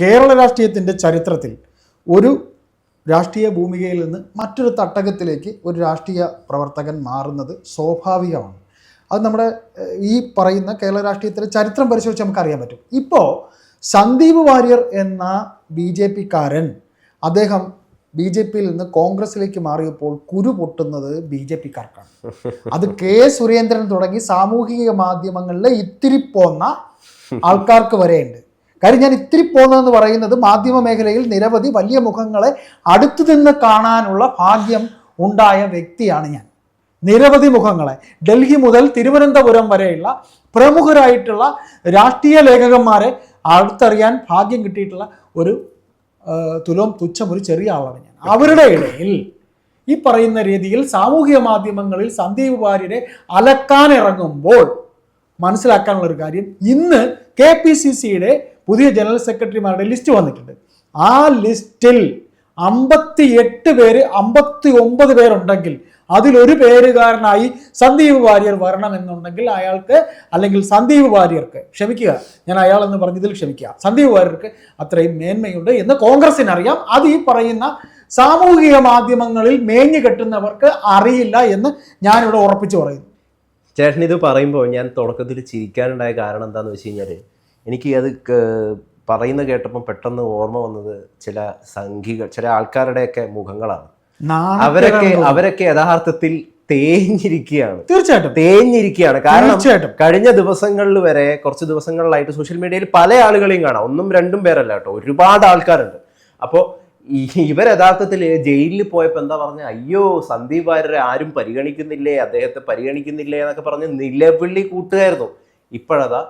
കേരള രാഷ്ട്രീയത്തിന്റെ ചരിത്രത്തിൽ ഒരു രാഷ്ട്രീയ ഭൂമികയിൽ നിന്ന് മറ്റൊരു തട്ടകത്തിലേക്ക് ഒരു രാഷ്ട്രീയ പ്രവർത്തകൻ മാറുന്നത് സ്വാഭാവികമാണ്. അത് നമ്മുടെ ഈ പറയുന്ന കേരള രാഷ്ട്രീയത്തിലെ ചരിത്രം പരിശോധിച്ച് നമുക്കറിയാൻ പറ്റും. ഇപ്പോൾ സന്ദീപ് വാര്യർ എന്ന ബി ജെ പിക്കാരൻ അദ്ദേഹം ബി ജെ പിയിൽ നിന്ന് കോൺഗ്രസിലേക്ക് മാറിയപ്പോൾ കുരു പൊട്ടുന്നത് ബി ജെ പിക്കാർക്കാണ്. അത് കെ സുരേന്ദ്രൻ തുടങ്ങി സാമൂഹിക മാധ്യമങ്ങളിലെ ഇത്തിരി പോന്ന ആൾക്കാർക്ക് വരെയുണ്ട്. കാര്യം ഞാൻ ഇത്തിരി പോകുന്നതെന്ന് പറയുന്നത് മാധ്യമ മേഖലയിൽ നിരവധി വലിയ മുഖങ്ങളെ അടുത്തു നിന്ന് കാണാനുള്ള ഭാഗ്യം ഉണ്ടായ വ്യക്തിയാണ് ഞാൻ. നിരവധി മുഖങ്ങളെ. ഡൽഹി മുതൽ തിരുവനന്തപുരം വരെയുള്ള പ്രമുഖരായിട്ടുള്ള രാഷ്ട്രീയ ലേഖകന്മാരെ അടുത്തറിയാൻ ഭാഗ്യം കിട്ടിയിട്ടുള്ള ഒരു തുലോം തുച്ഛം ഒരു ചെറിയ ആളാണ് ഞാൻ. അവരുടെ ഇടയിൽ ഈ പറയുന്ന രീതിയിൽ സാമൂഹിക മാധ്യമങ്ങളിൽ സന്ദീപ് വാര്യരെ അലക്കാനിറങ്ങുമ്പോൾ മനസ്സിലാക്കാനുള്ള ഒരു കാര്യം ഇന്ന് കെ പി സി സിയുടെ പുതിയ ജനറൽ സെക്രട്ടറിമാരുടെ ലിസ്റ്റ് വന്നിട്ടുണ്ട്. ആ ലിസ്റ്റിൽ അമ്പത്തി എട്ട് പേര് അമ്പത്തി ഒമ്പത് പേരുണ്ടെങ്കിൽ അതിലൊരു പേരുകാരനായി സന്ദീപ് വാര്യർ വരണമെന്നുണ്ടെങ്കിൽ അയാൾക്ക് അല്ലെങ്കിൽ സന്ദീപ് വാര്യർക്ക് ക്ഷമിക്കുക. ഞാൻ അയാൾ എന്ന് പറഞ്ഞതിൽ ക്ഷമിക്കുക. സന്ദീപ് വാര്യർക്ക് അത്രയും മേന്മയുണ്ട് എന്ന് കോൺഗ്രസിനറിയാം അത് ഈ പറയുന്ന സാമൂഹിക മാധ്യമങ്ങളിൽ മേഞ്ഞു കെട്ടുന്നവർക്ക് അറിയില്ല എന്ന് ഞാനിവിടെ ഉറപ്പിച്ചു പറയുന്നു. ചേട്ടൻ ഇത് പറയുമ്പോൾ ഞാൻ തുടക്കത്തിൽ ചിരിക്കാനുണ്ടായ കാരണം എന്താണെന്ന് വെച്ച് കഴിഞ്ഞാൽ എനിക്ക് അത് പറയുന്ന കേട്ടപ്പം പെട്ടെന്ന് ഓർമ്മ വന്നത് ചില സംഘികൾ ചില ആൾക്കാരുടെയൊക്കെ മുഖങ്ങളാണ്. അവരൊക്കെ അവരൊക്കെ യഥാർത്ഥത്തിൽ തേഞ്ഞിരിക്കുകയാണ്. തീർച്ചയായിട്ടും. തേഞ്ഞിരിക്കുകയാണ്. കാരണം തീർച്ചയായിട്ടും. കഴിഞ്ഞ ദിവസങ്ങളിൽ വരെ കുറച്ച് ദിവസങ്ങളിലായിട്ട് സോഷ്യൽ മീഡിയയിൽ പല ആളുകളെയും കാണാം. ഒന്നും രണ്ടും പേരല്ല കേട്ടോ. ഒരുപാട് ആൾക്കാരുണ്ട്. അപ്പോൾ ഇവർ യഥാർത്ഥത്തിൽ ജയിലിൽ പോയപ്പോൾ എന്താ പറഞ്ഞ? അയ്യോ സന്ദീപ് വാര്യരെ ആരും പരിഗണിക്കുന്നില്ലേ? അദ്ദേഹത്തെ പരിഗണിക്കുന്നില്ലേ എന്നൊക്കെ പറഞ്ഞ് നിലവിളി കൂട്ടുകയായിരുന്നു. ഇപ്പോഴതാ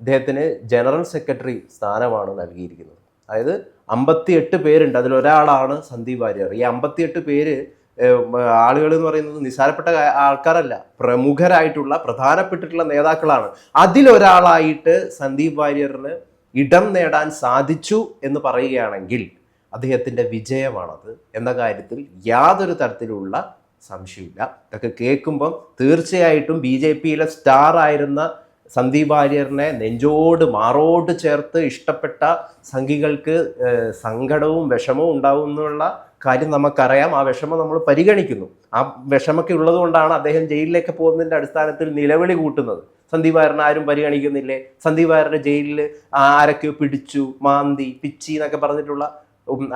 അദ്ദേഹത്തിന് ജനറൽ സെക്രട്ടറി സ്ഥാനമാണ് നൽകിയിരിക്കുന്നത്. അതായത് അമ്പത്തിയെട്ട് പേരുണ്ട്. അതിലൊരാളാണ് സന്ദീപ് വാര്യർ. ഈ അമ്പത്തിയെട്ട് പേര് ആളുകൾ എന്ന് പറയുന്നത് നിസ്സാരപ്പെട്ട ആൾക്കാരല്ല. പ്രമുഖരായിട്ടുള്ള പ്രധാനപ്പെട്ടിട്ടുള്ള നേതാക്കളാണ്. അതിലൊരാളായിട്ട് സന്ദീപ് വാര്യറിന് ഇടം നേടാൻ സാധിച്ചു എന്ന് പറയുകയാണെങ്കിൽ അദ്ദേഹത്തിന്റെ വിജയമാണത് എന്ന കാര്യത്തിൽ യാതൊരു തരത്തിലുള്ള സംശയമില്ല ഇതൊക്കെ കേൾക്കുമ്പം തീർച്ചയായിട്ടും ബി ജെ പിയിലെ സ്റ്റാർ ആയിരുന്ന സന്ദീപ് വാര്യറിനെ നെഞ്ചോട് മാറോട് ചേർത്ത് ഇഷ്ടപ്പെട്ട സംഘികൾക്ക് സങ്കടവും വിഷമവും ഉണ്ടാവും എന്നുള്ള കാര്യം നമുക്കറിയാം. ആ വിഷമം നമ്മൾ പരിഗണിക്കുന്നു. ആ വിഷമൊക്കെ ഉള്ളതുകൊണ്ടാണ് അദ്ദേഹം ജയിലിലേക്ക് പോകുന്നതിന്റെ അടിസ്ഥാനത്തിൽ നിലവിളി കൂട്ടുന്നത്. സന്ദീപ് ആരും പരിഗണിക്കുന്നില്ലേ? സന്ദീപ് ജയിലിൽ ആരൊക്കെയോ പിടിച്ചു മാന്തി പിച്ചി എന്നൊക്കെ പറഞ്ഞിട്ടുള്ള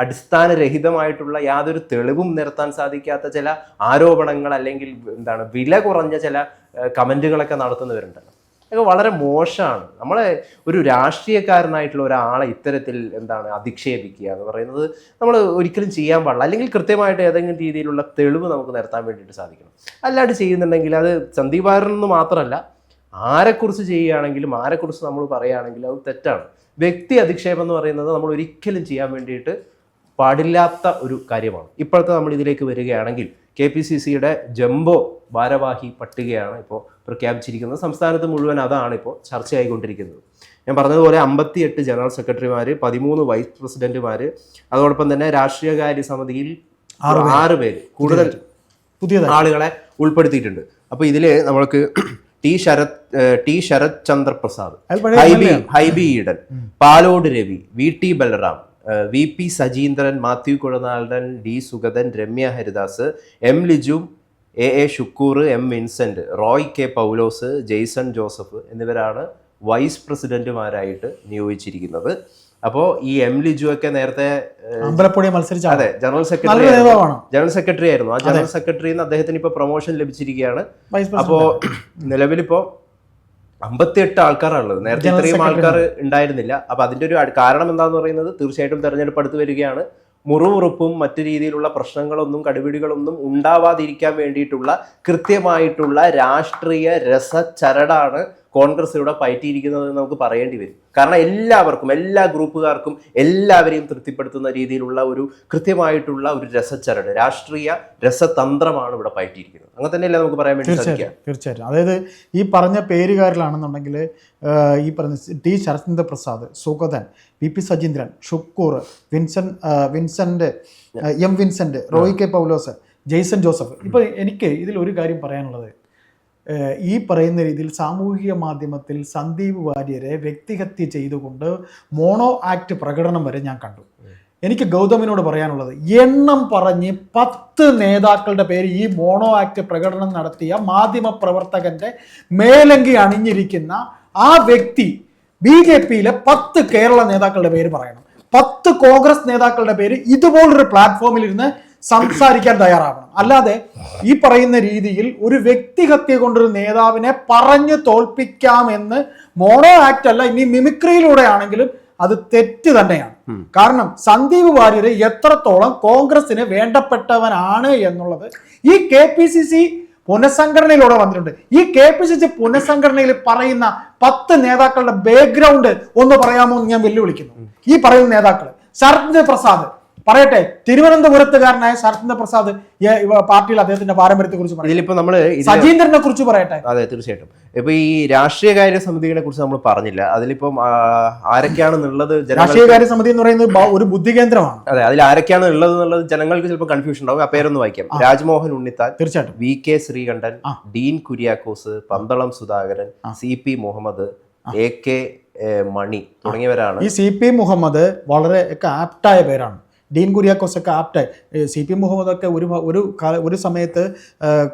അടിസ്ഥാനരഹിതമായിട്ടുള്ള യാതൊരു തെളിവും നിർത്താൻ സാധിക്കാത്ത ചില ആരോപണങ്ങൾ അല്ലെങ്കിൽ എന്താണ് വില കുറഞ്ഞ ചില കമന്റുകളൊക്കെ നടത്തുന്നവരുണ്ടല്ലോ. അതൊക്കെ വളരെ മോശമാണ്. നമ്മളെ ഒരു രാഷ്ട്രീയക്കാരനായിട്ടുള്ള ഒരാളെ ഇത്തരത്തിൽ എന്താണ് അധിക്ഷേപിക്കുക എന്ന് പറയുന്നത് നമ്മൾ ഒരിക്കലും ചെയ്യാൻ പാടില്ല. അല്ലെങ്കിൽ കൃത്യമായിട്ട് ഏതെങ്കിലും രീതിയിലുള്ള തെളിവ് നമുക്ക് നിരത്താൻ വേണ്ടിയിട്ട് സാധിക്കണം. അല്ലാണ്ട് ചെയ്യുന്നുണ്ടെങ്കിൽ അത് സന്ദീപ് എന്ന് മാത്രമല്ല ആരെക്കുറിച്ച് ചെയ്യുകയാണെങ്കിലും ആരെക്കുറിച്ച് നമ്മൾ പറയുകയാണെങ്കിലും അത് തെറ്റാണ്. വ്യക്തി അധിക്ഷേപം എന്ന് പറയുന്നത് നമ്മൾ ഒരിക്കലും ചെയ്യാൻ വേണ്ടിയിട്ട് പാടില്ലാത്ത ഒരു കാര്യമാണ്. ഇപ്പോഴത്തെ നമ്മൾ ഇതിലേക്ക് വരികയാണെങ്കിൽ കെ പി സി സിയുടെ ജംബോ ഭാരവാഹി പട്ടികയാണ് ഇപ്പോൾ പ്രഖ്യാപിച്ചിരിക്കുന്നത്. സംസ്ഥാനത്ത് മുഴുവൻ അതാണ് ഇപ്പോൾ ചർച്ചയായിക്കൊണ്ടിരിക്കുന്നത്. ഞാൻ പറഞ്ഞതുപോലെ അമ്പത്തിയെട്ട് ജനറൽ സെക്രട്ടറിമാർ പതിമൂന്ന് വൈസ് പ്രസിഡന്റുമാർ അതോടൊപ്പം തന്നെ രാഷ്ട്രീയകാര്യ സമിതിയിൽ ആറ് പേര്. കൂടുതൽ പുതിയ ആളുകളെ ഉൾപ്പെടുത്തിയിട്ടുണ്ട്. അപ്പോൾ ഇതിൽ നമ്മൾക്ക് T Sarath T Sarath Chandra Prasad Hibi Hibi Eden Palode Ravi V T Balram V P Sajeendran Mathew Kuzhalnadan D Sugathan Ramya Haridas M Liju A. A. Shukoor M. Vincent Roy K. Paulose Jaison Joseph എന്നിവരാണ് vice പ്രസിഡന്റുമാരായിട്ട് നിയോഗിച്ചിരിക്കുന്നത്. അപ്പോൾ ഈ M. Liju ഒക്കെ നേരത്തെ അമ്പലപ്പുഴ മത്സരിച്ച അതെ general secretary general secretary ആയിരുന്നു. ആ ജനറൽ സെക്രട്ടറിന്ന് അദ്ദേഹത്തിന് ഇപ്പോൾ പ്രൊമോഷൻ ലഭിച്ചിരിക്കുകയാണ്. അപ്പോൾ നിലവിലിപ്പോൾ അമ്പത്തിയെട്ട് ആൾക്കാരാണുള്ളത്. നേരത്തെ ഇത്രയും ആൾക്കാർ ഉണ്ടായിരുന്നില്ല. അപ്പൊ അതിന്റെ ഒരു കാരണം എന്താന്ന് പറയുന്നത് തീർച്ചയായിട്ടും തെരഞ്ഞെടുപ്പ് അടുത്ത് വരികയാണ്. മുറുമുറുപ്പും മറ്റു രീതിയിലുള്ള പ്രശ്നങ്ങളൊന്നും കടുപിടികളൊന്നും ഉണ്ടാവാതിരിക്കാൻ വേണ്ടിയിട്ടുള്ള കൃത്യമായിട്ടുള്ള രാഷ്ട്രീയ രസചരടാണ് കോൺഗ്രസ് ഇവിടെ പയറ്റിയിരിക്കുന്നത് എന്ന് നമുക്ക് പറയേണ്ടി വരും. കാരണം എല്ലാവർക്കും എല്ലാ ഗ്രൂപ്പുകാർക്കും എല്ലാവരെയും തൃപ്തിപ്പെടുത്തുന്ന രീതിയിലുള്ള ഒരു കൃത്യമായിട്ടുള്ള ഒരു രസച്ചരട് രാഷ്ട്രീയ രസതന്ത്രമാണ് ഇവിടെ പയറ്റിയിരിക്കുന്നത്. അങ്ങനെ തന്നെയല്ലേ നമുക്ക് പറയാൻ വേണ്ടി സാധിക്കാം തീർച്ചയായിട്ടും. അതായത് ഈ പറഞ്ഞ പേരുകാരിലാണെന്നുണ്ടെങ്കിൽ ഈ പറഞ്ഞ T Sarathchandra Prasad Sugathan V P Sajeendran Shukoor Vincent Vincent M Vincent Roy K Paulose Jaison Joseph. ഇപ്പൊ എനിക്ക് ഇതിൽ ഒരു കാര്യം പറയാനുള്ളത്. ഈ പറയുന്ന രീതിയിൽ സാമൂഹിക മാധ്യമത്തിൽ സന്ദീപ് വാര്യരെ വ്യക്തിഹത്യ ചെയ്തുകൊണ്ട് മോണോ ആക്ട് പ്രകടനം വരെ ഞാൻ കണ്ടു. എനിക്ക് ഗൗതമിനോട് പറയാനുള്ളത് എണ്ണം പറഞ്ഞ് പത്ത് നേതാക്കളുടെ പേര് ഈ മോണോ ആക്ട് പ്രകടനം നടത്തിയ മാധ്യമ പ്രവർത്തകന്റെ മേലങ്കി അണിഞ്ഞിരിക്കുന്ന ആ വ്യക്തി ബി ജെ പിയിലെ പത്ത് കേരള നേതാക്കളുടെ പേര് പറയണം. പത്ത് കോൺഗ്രസ് നേതാക്കളുടെ പേര് ഇതുപോലൊരു പ്ലാറ്റ്ഫോമിൽ ഇരുന്ന് സംസാരിക്കാൻ തയ്യാറാവണം. അല്ലാതെ ഈ പറയുന്ന രീതിയിൽ ഒരു വ്യക്തിഹത്യ കൊണ്ടൊരു നേതാവിനെ പറഞ്ഞു തോൽപ്പിക്കാമെന്ന് മോണോ ആക്ട് അല്ല ഇനി മിമിക്രിയിലൂടെ ആണെങ്കിലും അത് തെറ്റ് തന്നെയാണ്. കാരണം സന്ദീപ് വാര്യർ എത്രത്തോളം കോൺഗ്രസിന് വേണ്ടപ്പെട്ടവനാണ് എന്നുള്ളത് ഈ കെ പി സി സി പുനഃസംഘടനയിലൂടെ വന്നിട്ടുണ്ട്. ഈ കെ പി സി സി പുനഃസംഘടനയിൽ പറയുന്ന പത്ത് നേതാക്കളുടെ ബാക്ക്ഗ്രൗണ്ട് ഒന്ന് പറയാമോ എന്ന് ഞാൻ വെല്ലുവിളിക്കുന്നു. ഈ പറയുന്ന നേതാക്കൾ ശരത് പ്രസാദ് പറയട്ടെ തിരുവനന്തപുരത്തുകാരനായ ശരത്ചന്ദ്ര പ്രസാദ് പാർട്ടിയിൽ അദ്ദേഹത്തിന്റെ പാരമ്പര്യത്തെ കുറിച്ച് ഇതിലിപ്പോ നമ്മൾ സജീന്ദ്രനെ കുറിച്ച് പറയട്ടെ. അതെ തീർച്ചയായിട്ടും. ഇപ്പൊ ഈ രാഷ്ട്രീയകാര്യ സമിതികളെ കുറിച്ച് നമ്മൾ പറഞ്ഞില്ല. അതിലിപ്പം ആരൊക്കെയാണെന്നുള്ളത് രാഷ്ട്രീയ കാര്യ സമിതി എന്ന് പറയുന്നത് ഒരു ബുദ്ധി കേന്ദ്രമാണ് അതെ അതിൽ ആരൊക്കെയാണ് ഉള്ളത് എന്നുള്ളത് ജനങ്ങൾക്ക് ചിലപ്പോൾ കൺഫ്യൂഷൻ ഉണ്ടാവും. ആ പേരൊന്ന് വായിക്കാം. രാജ്മോഹൻ ഉണ്ണിത്താൻ തീർച്ചയായിട്ടും. V K Sreekandan. Dean Kuriakose Pandalam Sudhakaran C P Muhammad A K Mani തുടങ്ങിയവരാണ്. ഈ സി പി മുഹമ്മദ് വളരെ ഒക്കെ ആപ്റ്റായ പേരാണ്. ഡീൻ കുര്യാക്കോസ് ഒക്കെ ആപ്റ്റായി സി പി മുഹമ്മദ് ഒക്കെ ഒരു ഒരു കാല- ഒരു സമയത്ത്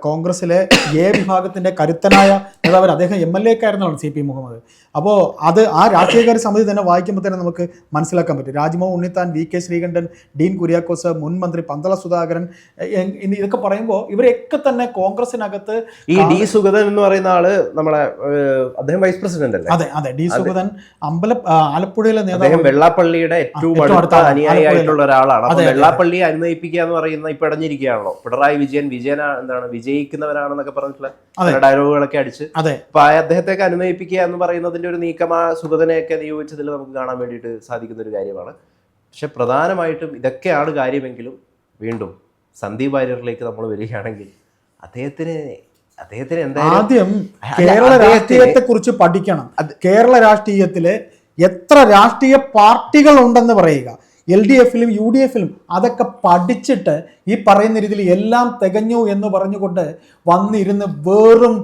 കോൺഗ്രസ്സിലെ കോൺഗ്രസിലെ എ വിഭാഗത്തിന്റെ കരുത്തനായ നേതാവ് അദ്ദേഹം എം എൽ എ ആയിരുന്നതാണ് സി പി മുഹമ്മദ്. അപ്പോൾ അത് ആ രാഷ്ട്രീയകാര്യ സമിതി തന്നെ വായിക്കുമ്പോൾ തന്നെ നമുക്ക് മനസ്സിലാക്കാൻ പറ്റും. രാജ്മോഹൻ ഉണ്ണിത്താൻ വി കെ ശ്രീകണ്ഠൻ ഡീൻ കുര്യാക്കോസ് മുൻ മന്ത്രി പന്തള സുധാകരൻ ഇതൊക്കെ പറയുമ്പോൾ ഇവരൊക്കെ തന്നെ കോൺഗ്രസിനകത്ത് ഈ ഡി സുഗതൻ എന്ന് പറയുന്ന ആൾ നമ്മളെ അദ്ദേഹം വൈസ് പ്രസിഡന്റ് അല്ലേ? അതെ അതെ. ഡി സുഗതൻ അമ്പല ആലപ്പുഴയിലെ നേതാവ്. വെള്ളാപ്പള്ളിയുടെ ഏറ്റവും അടുത്ത. അനുയായി ആയിട്ടുള്ള ഒരാളാണ് അപ്പൊ വെള്ളാപ്പള്ളിയെ അനുനയിപ്പിക്കുക എന്ന് പറയുന്ന ഇപ്പൊ ഇടഞ്ഞിരിക്കുകയാണല്ലോ. പിണറായി വിജയൻ വിജയന എന്താണ് വിജയിക്കുന്നവരാണെന്നൊക്കെ പറഞ്ഞിട്ടുള്ള ഡയലോഗുകളൊക്കെ അടിച്ച്. അപ്പൊ അദ്ദേഹത്തെയൊക്കെ അനുനയിപ്പിക്കുക എന്ന് പറയുന്നതിന്റെ ഒരു നീക്കം ആ സുഗതനെയൊക്കെ നിയോഗിച്ചതിൽ നമുക്ക് കാണാൻ വേണ്ടിയിട്ട് സാധിക്കുന്ന ഒരു കാര്യമാണ്. പക്ഷെ പ്രധാനമായിട്ടും ഇതൊക്കെയാണ് കാര്യമെങ്കിലും വീണ്ടും സന്ദീപ് വാര്യറിലേക്ക് നമ്മൾ വരികയാണെങ്കിൽ അദ്ദേഹത്തിന് അദ്ദേഹത്തിന് എന്താ ആദ്യം കേരള രാഷ്ട്രീയത്തെ കുറിച്ച് പഠിക്കണം. കേരള രാഷ്ട്രീയത്തിലെ എത്ര രാഷ്ട്രീയ പാർട്ടികൾ ഉണ്ടെന്ന് പറയുക. എൽ ഡി എഫിലും യു ഡി എഫിലും അതൊക്കെ പഠിച്ചിട്ട് ഈ പറയുന്ന രീതിയിൽ എല്ലാം തികഞ്ഞു എന്ന് പറഞ്ഞുകൊണ്ട് വന്നിരുന്ന് വെറും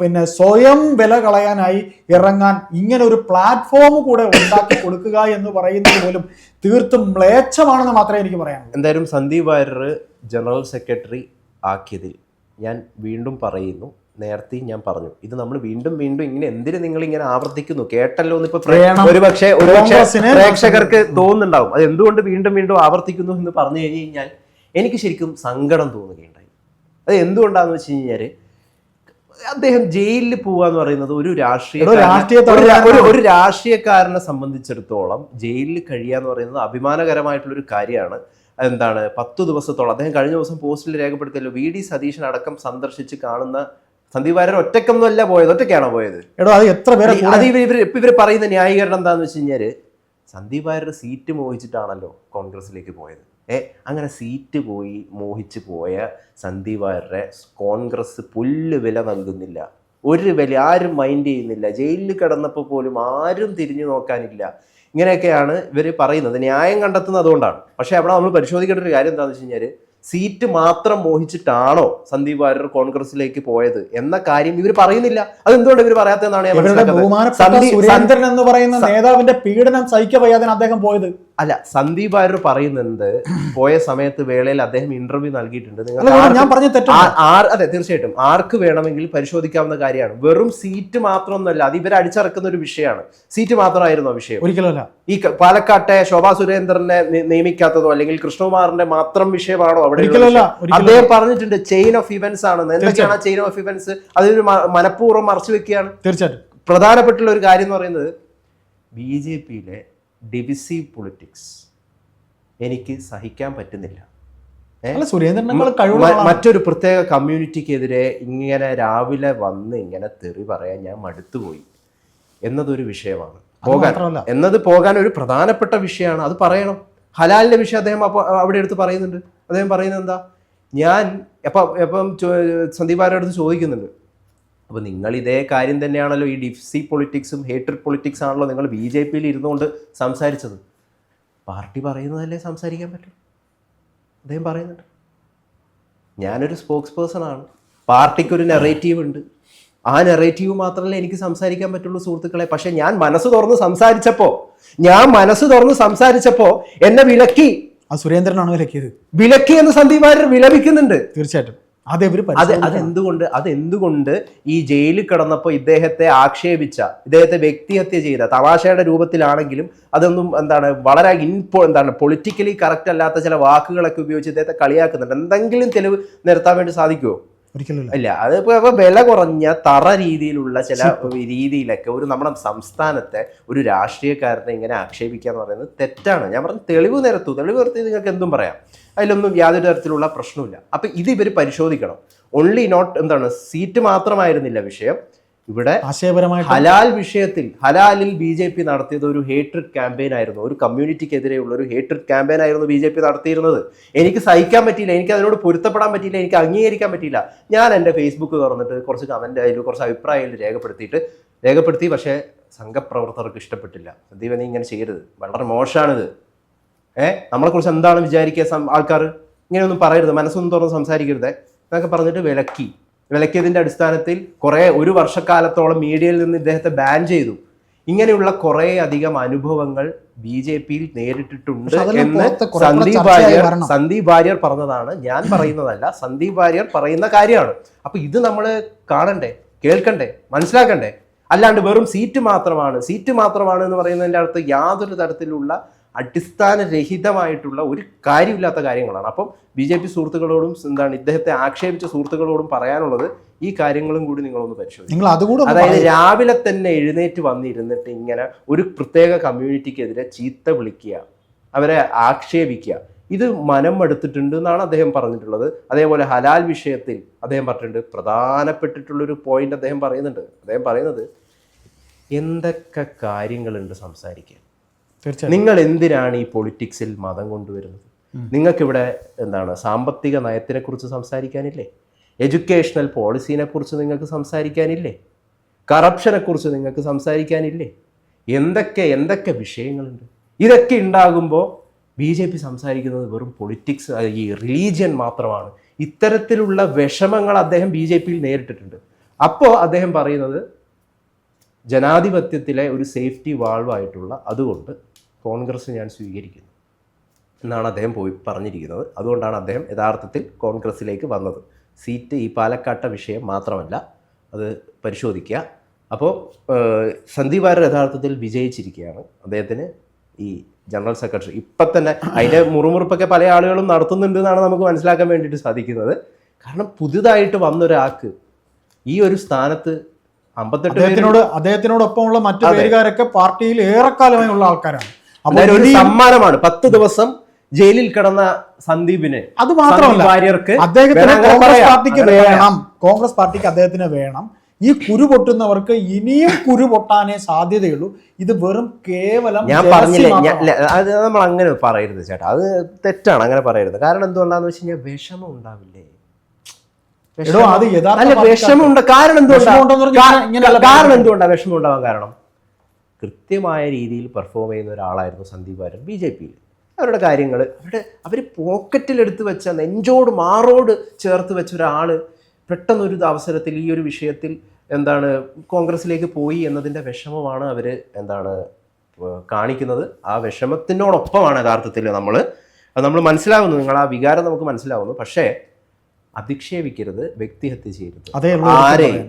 പിന്നെ സ്വയം വില കളയാനായി ഇറങ്ങാൻ ഇങ്ങനെ ഒരു പ്ലാറ്റ്ഫോം കൂടെ ഉണ്ടാക്കി കൊടുക്കുക എന്ന് പറയുന്നത് പോലും തീർത്തും മ്ലേച്ഛമാണെന്ന് മാത്രമേ എനിക്ക് പറയാൻ എന്തായാലും സന്ദീപ് വാര്യർ ജനറൽ സെക്രട്ടറി ആക്കിയതിൽ ഞാൻ വീണ്ടും പറയുന്നു. നേരത്തെ ഞാൻ പറഞ്ഞു. ഇത് നമ്മൾ വീണ്ടും വീണ്ടും ഇങ്ങനെ എന്തിനു നിങ്ങൾ ഇങ്ങനെ ആവർത്തിക്കുന്നു? കേട്ടല്ലോ എന്ന് ഇപ്പൊ. ഒരു പക്ഷേ ഒരു പക്ഷേ പ്രേക്ഷകർക്ക് തോന്നുന്നുണ്ടാവും. അത് എന്തുകൊണ്ട് വീണ്ടും വീണ്ടും ആവർത്തിക്കുന്നു എന്ന് പറഞ്ഞു കഴിഞ്ഞ് കഴിഞ്ഞാൽ എനിക്ക് ശരിക്കും സങ്കടം തോന്നുകയുണ്ടായി. അത് എന്തുകൊണ്ടാന്ന് വെച്ച് കഴിഞ്ഞാൽ അദ്ദേഹം ജയിലിൽ പോവാന്ന് പറയുന്നത് ഒരു രാഷ്ട്രീയ ഒരു- രാഷ്ട്രീയക്കാരനെ സംബന്ധിച്ചിടത്തോളം ജയിലിൽ കഴിയുക എന്ന് പറയുന്നത് അഭിമാനകരമായിട്ടുള്ള ഒരു കാര്യമാണ്. എന്താണ് പത്തു ദിവസത്തോളം. അദ്ദേഹം കഴിഞ്ഞ ദിവസം പോസ്റ്റിൽ രേഖപ്പെടുത്തിയല്ലോ വി. ഡി. സതീശൻ അടക്കം സന്ദർശിച്ച് കാണുന്ന സന്ദീപ് വാര്യർ ഒറ്റക്കൊന്നും അല്ല പോയത്. ഒറ്റയ്ക്കാണോ പോയത്? എടോ അത് എത്ര പേരെ അത് ഇവർ ഇവർ ഇപ്പൊ ഇവർ പറയുന്ന ന്യായീകരണം എന്താന്ന് വെച്ച് കഴിഞ്ഞാൽ സന്ദീപ് വാര്യർ സീറ്റ് മോഹിച്ചിട്ടാണല്ലോ കോൺഗ്രസിലേക്ക് പോയത്. ഏ അങ്ങനെ സീറ്റ് പോയി മോഹിച്ച് പോയ സന്ദീപ് വാര്യരെ കോൺഗ്രസ് പുല്ല് വില നൽകുന്നില്ല. ഒരു വില ആരും മൈൻഡ് ചെയ്യുന്നില്ല. ജയിലിൽ കിടന്നപ്പോൾ പോലും ആരും തിരിഞ്ഞു നോക്കാനില്ല. ഇങ്ങനെയൊക്കെയാണ് ഇവർ പറയുന്നത്. ന്യായം കണ്ടെത്തുന്നത് അതുകൊണ്ടാണ്. പക്ഷേ അവിടെ നമ്മൾ പരിശോധിക്കേണ്ട ഒരു കാര്യം എന്താണെന്ന് വെച്ച് കഴിഞ്ഞാൽ സീറ്റ് മാത്രം മോഹിച്ചിട്ടാണോ സന്ദീപ് വാര്യർ കോൺഗ്രസിലേക്ക് പോയത് എന്ന കാര്യം ഇവർ പറയുന്നില്ല. അതെന്തുകൊണ്ട് ഇവർ പറയാത്തതെന്നാണ് ഞാൻ മനസ്സിലാക്കുന്നത്? സുരേന്ദ്രൻ എന്ന് പറയുന്ന നേതാവിന്റെ പീഡനം സഹിക്കവയ്യാതെ അദ്ദേഹം പോയത്. അല്ല സന്ദീപ് ആര്യർ പറയുന്നത് പോയ സമയത്ത് വേളയിൽ അദ്ദേഹം ഇന്റർവ്യൂ നൽകിയിട്ടുണ്ട്. നിങ്ങൾ ഞാൻ പറഞ്ഞ ആർ അതെ തീർച്ചയായിട്ടും. ആർക്ക് വേണമെങ്കിൽ പരിശോധിക്കാവുന്ന കാര്യമാണ്. വെറും സീറ്റ് മാത്രമൊന്നുമല്ല അത് ഇവരെ അടിച്ചിറക്കുന്ന ഒരു വിഷയമാണ്. സീറ്റ് മാത്രമായിരുന്നു വിഷയം? ഒരിക്കലുമല്ല ഈ പാലക്കാട്ടെ ശോഭാ സുരേന്ദ്രനെ നിയമിക്കാത്തതോ അല്ലെങ്കിൽ കൃഷ്ണകുമാറിന്റെ മാത്രം വിഷയമാണോ അവിടെ അദ്ദേഹം പറഞ്ഞിട്ടുണ്ട് ചെയിൻ ഓഫ് ഇവന്റ്സ് ആണ്. എന്തൊക്കെയാണ് ചെയിൻ ഓഫ് ഇവന്റ്സ് അതൊരു മ- മനഃപൂർവം മറച്ചു വെക്കുകയാണ് തീർച്ചയായിട്ടും. പ്രധാനപ്പെട്ടുള്ള ഒരു കാര്യം എന്ന് പറയുന്നത് ബി ജെ പിയിലെ ഡിവിസീവ് പൊളിറ്റിക്സ് എനിക്ക് സഹിക്കാൻ പറ്റുന്നില്ല. മറ്റൊരു പ്രത്യേക കമ്മ്യൂണിറ്റിക്കെതിരെ ഇങ്ങനെ രാവിലെ വന്ന് ഇങ്ങനെ തെറി പറയാൻ ഞാൻ മടുത്തുപോയി എന്നതൊരു വിഷയമാണ്. പോകാൻ എന്നത് പോകാൻ ഒരു പ്രധാനപ്പെട്ട വിഷയമാണ്. അത് പറയണം. ഹലാലിന്റെ വിഷയം അദ്ദേഹം അപ്പോൾ അവിടെ എടുത്ത് പറയുന്നുണ്ട്. അദ്ദേഹം പറയുന്നത് എന്താ? ഞാൻ എപ്പം എപ്പം ചോ- അടുത്ത് ചോദിക്കുന്നുണ്ട്. അപ്പോൾ നിങ്ങൾ ഇതേ കാര്യം തന്നെയാണല്ലോ ഈ ഡിഫ്സി പൊളിറ്റിക്സും ഹേറ്റഡ് പൊളിറ്റിക്സ് ആണല്ലോ നിങ്ങൾ ബി ജെ പിയിൽ ഇരുന്നുകൊണ്ട് സംസാരിച്ചത്. പാർട്ടി പറയുന്നതല്ലേ സംസാരിക്കാൻ പറ്റും. അദ്ദേഹം പറയുന്നുണ്ട്. ഞാനൊരു സ്പോക്സ് പേഴ്സൺ ആണ്. പാർട്ടിക്ക് ഒരു നെറേറ്റീവ് ഉണ്ട്. ആ നെറേറ്റീവ് മാത്രമല്ല എനിക്ക് സംസാരിക്കാൻ പറ്റുള്ളൂ സുഹൃത്തുക്കളെ. പക്ഷേ ഞാൻ മനസ്സ് തുറന്ന് സംസാരിച്ചപ്പോൾ ഞാൻ മനസ്സ് തുറന്ന് സംസാരിച്ചപ്പോൾ എന്നെ വിലക്കി ആ സുരേന്ദ്രനാണ് വിലക്കിയത്? വിലക്കി എന്ന് സന്ദീപ് വാര്യർ വിലപിക്കുന്നുണ്ട്. തീർച്ചയായിട്ടും. അതെന്തുകൊണ്ട് അതെന്തുകൊണ്ട് ഈ ജയിലിൽ കിടന്നപ്പോൾ ഇദ്ദേഹത്തെ ആക്ഷേപിച്ച ഇദ്ദേഹത്തെ വ്യക്തിഹത്യ ചെയ്ത തമാശയുടെ രൂപത്തിലാണെങ്കിലും അതൊന്നും എന്താണ് വളരെ ഇൻപോ എന്താണ് പൊളിറ്റിക്കലി കറക്റ്റ് അല്ലാത്ത ചില വാക്കുകളൊക്കെ ഉപയോഗിച്ച് ഇദ്ദേഹത്തെ കളിയാക്കുന്നുണ്ട്. എന്തെങ്കിലും തെളിവ് നിരത്താൻ വേണ്ടി സാധിക്കുമോ ഇല്ല. അതിപ്പോ അത് വില കുറഞ്ഞ തറ രീതിയിലുള്ള ചില രീതിയിലൊക്കെ ഒരു നമ്മുടെ സംസ്ഥാനത്തെ ഒരു രാഷ്ട്രീയക്കാരനെ ഇങ്ങനെ ആക്ഷേപിക്കുക എന്ന് പറയുന്നത് തെറ്റാണ്. ഞാൻ പറഞ്ഞു തെളിവ് നിരത്തു. തെളിവ് നിരത്തി നിങ്ങൾക്ക് എന്തും പറയാം. അതിലൊന്നും യാതൊരു തരത്തിലുള്ള പ്രശ്നമില്ല അപ്പൊ ഇത് ഇവർ പരിശോധിക്കണം. ഓൺലി നോട്ട് എന്താണ്? സീറ്റ് മാത്രമായിരുന്നില്ല വിഷയം. ഇവിടെ ആശയപരമായി ഹലാൽ വിഷയത്തിൽ ഹലാലിൽ ബി ജെ പി നടത്തിയത് ഒരു ഹേട്രിഡ് ക്യാമ്പയിൻ ആയിരുന്നു. ഒരു കമ്മ്യൂണിറ്റിക്കെതിരെയുള്ള ഒരു ഹേട്രിഡ് ക്യാമ്പയിൻ ആയിരുന്നു ബി ജെ പി നടത്തിയിരുന്നത്. എനിക്ക് സഹിക്കാൻ പറ്റിയില്ല. എനിക്ക് അതിനോട് പൊരുത്തപ്പെടാൻ പറ്റിയില്ല. എനിക്ക് അംഗീകരിക്കാൻ പറ്റിയില്ല. ഞാൻ എന്റെ ഫേസ്ബുക്ക് തുറന്നിട്ട് കുറച്ച് കമന്റ് അതിൽ കുറച്ച് അഭിപ്രായങ്ങൾ രേഖപ്പെടുത്തിയിട്ട് രേഖപ്പെടുത്തി. പക്ഷേ സംഘപ്രവർത്തകർക്ക് ഇഷ്ടപ്പെട്ടില്ല. സന്ദീപ് നീ ഇങ്ങനെ ചെയ്യരുത്. വളരെ മോശമാണിത് ഏ? നമ്മളെക്കുറിച്ച് എന്താണ് വിചാരിക്കുക ആൾക്കാർ ഇങ്ങനെയൊന്നും പറയരുത്. മനസ്സൊന്നും തുറന്ന് സംസാരിക്കരുത്. എന്നൊക്കെ പറഞ്ഞിട്ട് വിലക്കി. വിലക്കിയതിന്റെ അടിസ്ഥാനത്തിൽ കുറെ ഒരു വർഷക്കാലത്തോളം മീഡിയയിൽ നിന്ന് ഇദ്ദേഹത്തെ ബാൻ ചെയ്തു. ഇങ്ങനെയുള്ള കുറെ അധികം അനുഭവങ്ങൾ ബി ജെ പിയിൽ നേരിട്ടിട്ടുണ്ട് എന്ന് സന്ദീപ് വാര്യർ സന്ദീപ് വാര്യർ പറഞ്ഞതാണ്. ഞാൻ പറയുന്നതല്ല. സന്ദീപ് വാര്യർ പറയുന്ന കാര്യമാണ്. അപ്പൊ ഇത് നമ്മൾ കാണണ്ടേ? കേൾക്കണ്ടേ? മനസ്സിലാക്കണ്ടേ? അല്ലാണ്ട് വെറും സീറ്റ് മാത്രമാണ്. സീറ്റ് മാത്രമാണ് എന്ന് പറയുന്നതിന്റെ അടുത്ത് യാതൊരു തരത്തിലുള്ള അടിസ്ഥാനരഹിതമായിട്ടുള്ള ഒരു കാര്യമില്ലാത്ത കാര്യങ്ങളാണ്. അപ്പം ബി ജെ പി സുഹൃത്തുക്കളോടും എന്താണ് ഇദ്ദേഹത്തെ ആക്ഷേപിച്ച സുഹൃത്തുക്കളോടും പറയാനുള്ളത് ഈ കാര്യങ്ങളും കൂടി നിങ്ങളൊന്ന് പരിശോധിക്കും അതായത് രാവിലെ തന്നെ എഴുന്നേറ്റ് വന്നിരുന്നിട്ട് ഇങ്ങനെ ഒരു പ്രത്യേക കമ്മ്യൂണിറ്റിക്കെതിരെ ചീത്ത വിളിക്കുക അവരെ ആക്ഷേപിക്കുക ഇത് മനം എടുത്തിട്ടുണ്ട് എന്നാണ് അദ്ദേഹം പറഞ്ഞിട്ടുള്ളത്. അതേപോലെ ഹലാൽ വിഷയത്തിൽ അദ്ദേഹം പറഞ്ഞിട്ടുണ്ട്. പ്രധാനപ്പെട്ടിട്ടുള്ളൊരു പോയിന്റ് അദ്ദേഹം പറയുന്നുണ്ട്. അദ്ദേഹം പറയുന്നത് എന്തൊക്കെ കാര്യങ്ങളുണ്ട് സംസാരിക്കാൻ? നിങ്ങൾ എന്തിനാണ് ഈ പൊളിറ്റിക്സിൽ മതം കൊണ്ടുവരുന്നത്? നിങ്ങൾക്കിവിടെ എന്താണ് സാമ്പത്തിക നയത്തിനെ കുറിച്ച് സംസാരിക്കാനില്ലേ? എഡ്യൂക്കേഷണൽ പോളിസീനെ കുറിച്ച് നിങ്ങൾക്ക് സംസാരിക്കാനില്ലേ? കറപ്ഷനെ കുറിച്ച് നിങ്ങൾക്ക് സംസാരിക്കാനില്ലേ? എന്തൊക്കെ എന്തൊക്കെ വിഷയങ്ങളുണ്ട്? ഇതൊക്കെ ഉണ്ടാകുമ്പോൾ ബി ജെ പി സംസാരിക്കുന്നത് വെറും പൊളിറ്റിക്സ് ഈ റിലീജിയൻ മാത്രമാണ്. ഇത്തരത്തിലുള്ള വിഷമങ്ങൾ അദ്ദേഹം ബി ജെ പിയിൽ നേരിട്ടിട്ടുണ്ട്. അപ്പോൾ അദ്ദേഹം പറയുന്നത് ജനാധിപത്യത്തിലെ ഒരു സേഫ്റ്റി വാൾവായിട്ടുള്ള അതുകൊണ്ട് കോൺഗ്രസ് ഞാൻ സ്വീകരിക്കുന്നു എന്നാണ് അദ്ദേഹം പോയി പറഞ്ഞിരിക്കുന്നത്. അതുകൊണ്ടാണ് അദ്ദേഹം യഥാർത്ഥത്തിൽ കോൺഗ്രസ്സിലേക്ക് വന്നത്. സീറ്റ് ഈ പാലക്കാട്ട വിഷയം മാത്രമല്ല അത് പരിശോധിക്കുക. അപ്പോൾ സന്ദീപ് വാര്യർ യഥാർത്ഥത്തിൽ വിജയിച്ചിരിക്കുകയാണ്. അദ്ദേഹത്തിന് ഈ ജനറൽ സെക്രട്ടറി ഇപ്പം തന്നെ അതിന്റെ മുറുമുറുപ്പൊക്കെ പല ആളുകളും നടത്തുന്നുണ്ട് എന്നാണ് നമുക്ക് മനസ്സിലാക്കാൻ വേണ്ടിയിട്ട് സാധിക്കുന്നത്. കാരണം പുതുതായിട്ട് വന്നൊരാൾക്ക് ഈ ഒരു സ്ഥാനത്ത് അമ്പത്തെട്ട് അദ്ദേഹത്തിനോട് അദ്ദേഹത്തിനോടൊപ്പമുള്ള മറ്റു പേരുകാരൊക്കെ പാർട്ടിയിൽ ഏറെക്കാലമായി ഉള്ള ആൾക്കാരാണ്. സമ്മാനമാണ്. പത്ത് ദിവസം ജയിലിൽ കിടന്ന സന്ദീപിന് അത് മാത്രമല്ല വാര്യർക്ക് അദ്ദേഹത്തിന് കോൺഗ്രസ്. പാർട്ടിക്ക് വേണം. കോൺഗ്രസ് പാർട്ടിക്ക് അദ്ദേഹത്തിന് വേണം. ഈ കുരു പൊട്ടുന്നവർക്ക് ഇനിയും കുരു പൊട്ടാനേ സാധ്യതയുള്ളൂ. ഇത് വെറും കേവലം ഞാൻ പറഞ്ഞില്ല അത് നമ്മൾ അങ്ങനെ പറയരുത് ചേട്ടാ. അത് തെറ്റാണ് അങ്ങനെ പറയരുത്. കാരണം എന്തുകൊണ്ടാന്ന് വെച്ച് കഴിഞ്ഞാൽ വിഷമം ഉണ്ടാവില്ലേ? അത് യഥാർത്ഥ അല്ല ഉണ്ട് കാരണം എന്തുകൊണ്ടാണ് കാരണം എന്തുകൊണ്ടാണ് എന്തുകൊണ്ടാ വിഷമം ഉണ്ടാവാൻ കാരണം? കൃത്യമായ രീതിയിൽ പെർഫോം ചെയ്യുന്ന ഒരാളായിരുന്നു സന്ദീപ് വാര്യർ ബി ജെ പിയിൽ അവരുടെ കാര്യങ്ങൾ അവരുടെ അവർ പോക്കറ്റിലെടുത്ത് വെച്ച നെഞ്ചോട് മാറോട് ചേർത്ത് വെച്ച ഒരാൾ പെട്ടെന്നൊരു അവസരത്തിൽ ഈ ഒരു വിഷയത്തിൽ എന്താണ് കോൺഗ്രസ്സിലേക്ക് പോയി എന്നതിന്റെ വിഷമമാണ് അവർ എന്താണ് കാണിക്കുന്നത്. ആ വിഷമത്തിനോടൊപ്പമാണ് യഥാർത്ഥത്തിൽ നമ്മൾ അത് നമ്മൾ മനസ്സിലാവുന്നു നിങ്ങൾ ആ വികാരം നമുക്ക് മനസ്സിലാവുന്നു പക്ഷേ അധിക്ഷേപിക്കരുത് വ്യക്തിഹത്യ ചെയ്യരുത്. ആരെയും.